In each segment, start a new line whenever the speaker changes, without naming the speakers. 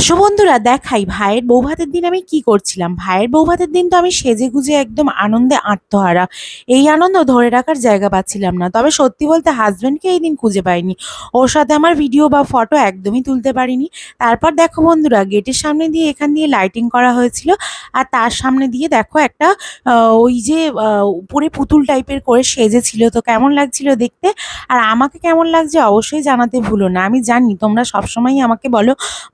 আসো বন্ধুরা দেখাই। ভাইয়ের বউ ভাতের দিন আমি কি করছিলাম? ভাইয়ের বউ ভাতের দিন তো আমি সেজে গুজে একদম আনন্দে আত্মহারা। এই আনন্দ ধরে রাখার জায়গা পাচ্ছিলাম না। তবে সত্যি বলতে হাজব্যান্ডকে এই দিন খুঁজে পাইনি। ওর সাথে আমার ভিডিও বা ফটো একদমই তুলতে পারিনি। তারপর দেখো বন্ধুরা, গেটের সামনে দিয়ে এখান দিয়ে লাইটিং করা হয়েছিল। আর তার সামনে দিয়ে দেখো একটা ওই যে উপরে পুতুল টাইপের করে সেজেছিল। তো কেমন লাগছিল দেখতে? আর আমাকে কেমন লাগছে অবশ্যই জানাতে ভুলো না। আমি জানি তোমরা সবসময়ই আমাকে বলো,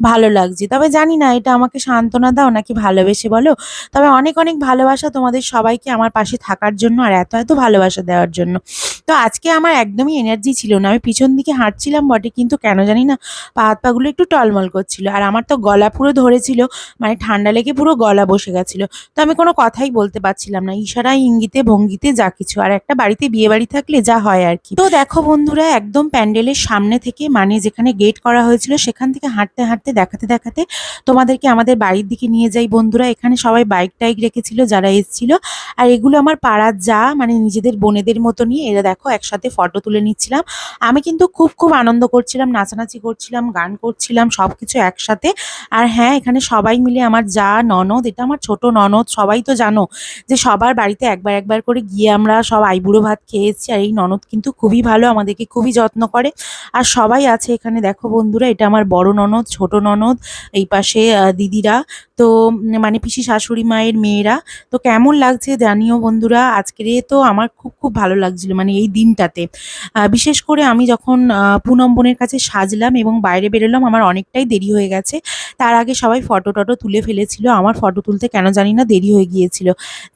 ভালো লাগছে। তবে জানি না, এটা আমাকে সান্ত্বনা দাও নাকি ভালোবেসে বলো। তবে অনেক অনেক ভালোবাসা তোমাদের সবাইকে আমার পাশে থাকার জন্য আর এত এত ভালোবাসা দেওয়ার জন্য। তো আজকে আমার একদমই এনার্জি ছিল না। আমি পিছন দিকে হাঁটছিলাম বটে, কিন্তু কেন জানি না পা হাত পাগুলো একটু টলমল করছিল। আর আমার তো গলা পুরো ধরেছিল মানে ঠান্ডা লেগে পুরো গলা বসে গেছিল। তো আমি কোনো কথাই বলতে পারছিলাম না ইশারায় ইঙ্গিতে, ভঙ্গিতে যা কিছু। আর একটা বাড়িতে বিয়ে বাড়ি থাকলে যা হয় আর কি। তো দেখো বন্ধুরা, একদম প্যান্ডেলের সামনে থেকে মানে যেখানে গেট করা হয়েছিল, সেখান থেকে হাঁটতে হাঁটতে, দেখাতে দেখাতে তোমাদেরকে আমাদের বাড়ির দিকে নিয়ে যাই বন্ধুরা। এখানে সবাই বাইক টাইক রেখেছিল, যারা এসেছিল। আর এগুলো আমার পাড়ার যা মানে নিজেদের বোনেদের মতো নিয়ে, এরা দেখো, একসাথে ফটো তুলে নিচ্ছিলাম। আমি কিন্তু খুব খুব আনন্দ করছিলাম, নাচানাচি করছিলাম, গান করছিলাম সব কিছু একসাথে। আর হ্যাঁ এখানে সবাই মিলে আমার যা ননদ, এটা আমার ছোট ননদ, সবাই তো জানো যে সবার বাড়িতে একবার একবার করে গিয়ে আমরা সব আইবুড়ো ভাত খেয়েছি। আর এই ননদ কিন্তু খুবই ভালো, আমাদেরকে খুবই যত্ন করে। আর সবাই আছে এখানে, দেখো বন্ধুরা, এটা আমার বড় ননদ, ছোট ননদ, এই পাশে দিদিরা। তো মানে পিসি শাশুড়ি মায়ের মেয়েরা, তো কেমন লাগছে জানিও বন্ধুরা? আজকের তো আমার খুব খুব ভালো লাগছিল মানে এই দিনটাতে। বিশেষ করে আমি যখন পুনম বোনের কাছে সাজলাম এবং বাইরে বেরোলাম, আমার অনেকটাই দেরি হয়ে গেছে। তার আগে সবাই ফটো টটো তুলে ফেলেছিল, আমার ফটো তুলতে কেন জানি না দেরি হয়ে গিয়েছিল।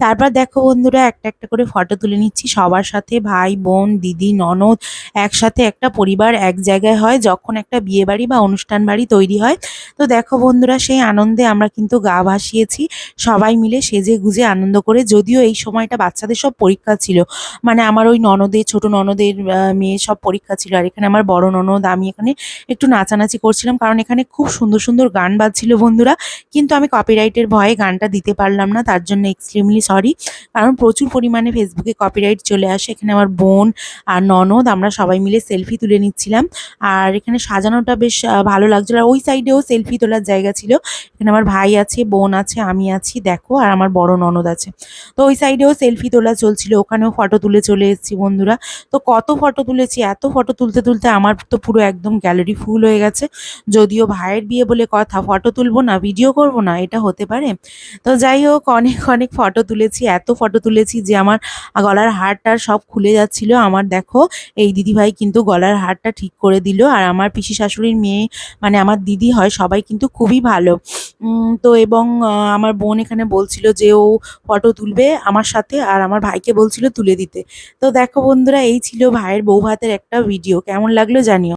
তারপর দেখো বন্ধুরা, একটা একটা করে ফটো তুলে নিচ্ছি। সবার সাথে ভাই, বোন, দিদি, ননদ, একসাথে একটা পরিবার এক জায়গায় হয়, যখন একটা বিয়ে বাড়ি বা অনুষ্ঠান বাড়ি তৈরি হয়। তো দেখো বন্ধুরা, সেই আনন্দে আমরা কিন্তু গা ভাসিয়েছি। সবাই মিলে সেজে গুজে আনন্দ করে, যদিও এই সময়টা বাচ্চাদের সব পরীক্ষা ছিল। মানে আমার ওই ননদের ছোট ননদের মেয়ে সব পরীক্ষা ছিল। আর এখানে আমার বড় ননদ, আমি এখানে একটু নাচানাচি করছিলাম, কারণ এখানে খুব সুন্দর সুন্দর গান বাজছিল বন্ধুরা। কিন্তু আমি কপিরাইটের ভয়ে গানটা দিতে পারলাম না, তার জন্য এক্সট্রিমলি সরি কারণ প্রচুর পরিমাণে ফেসবুকে কপিরাইট চলে আসে। এখানে আমার বোন আর ননদ, আমরা সবাই মিলে সেলফি তুলে নিচ্ছিলাম। আর এখানে সাজানোটা বেশ ভালো লাগছিল। আর ওই সাইডেও সেলফি তোলার জায়গা ছিল। এখানে আমার ভাই আছে, বোন আছে, আমি আছি, দেখো, আর আমার বড় ননদ আছে। তো ওই সাইডেও সেলফি তোলা চলছিল, ওখানেও ফটো তুলে চলে এসেছি বন্ধুরা। তো কত ফটো তুলেছি, এত ফটো তুলতে তুলতে আমার তো পুরো একদম গ্যালারি ফুল হয়ে গেছে। যদিও ভাইয়ের বিয়ে বলে কথা ফটো তুলবো না ভিডিও করব না, এটা হতে পারে। তো যাই হোক, অনেক অনেক ফটো তুলেছি, এত ফটো তুলেছি যে আমার গলার হারটার সব খুলে যাচ্ছিল। আমার দেখো, এই দিদিভাই কিন্তু গলার হারটা ঠিক করে দিল, আর আমার পিসি শাশুড়ির মেয়ে মানে আমার দিদি হয়, সবাই কিন্তু খুবই ভালো। তো এবং আমার বোন এখানে বলছিল যে ও ফটো তুলবে আমার সাথে আর আমার ভাইকে বলছিল তুলে দিতে। তো দেখো বন্ধুরা, এই ছিল ভাইয়ের বউ ভাতের একটা ভিডিও কেমন লাগল জানিও।